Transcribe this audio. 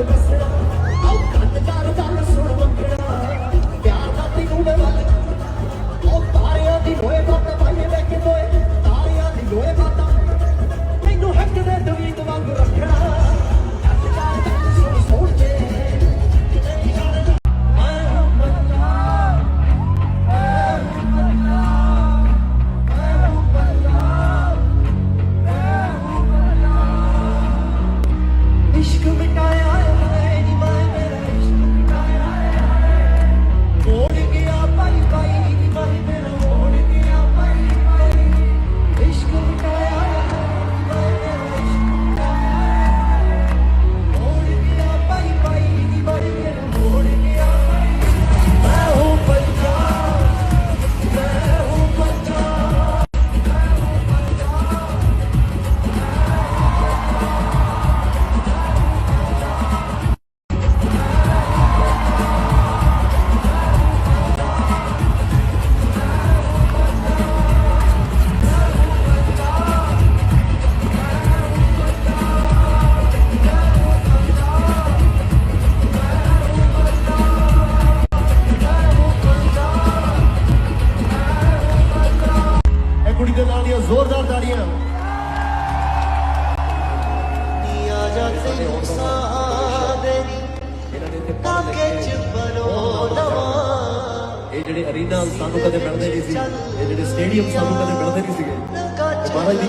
Devastating. ਕੁੜੀ ਦੇ ਨਾਲ ਦੀਆਂ ਜ਼ੋਰਦਾਰ ਤਾੜੀਆਂ। ਇਹ ਜਿਹੜੇ ਅਰੀਨਾ ਸਾਨੂੰ ਕਦੇ ਮਿਲਦੇ ਨਹੀਂ ਸੀ ਇਹ ਜਿਹੜੇ ਸਟੇਡੀਅਮ ਸਾਨੂੰ ਕਦੇ ਮਿਲਦੇ ਨਹੀਂ ਸੀਗੇ। ਮਹਾਰਾਜ ਦੀ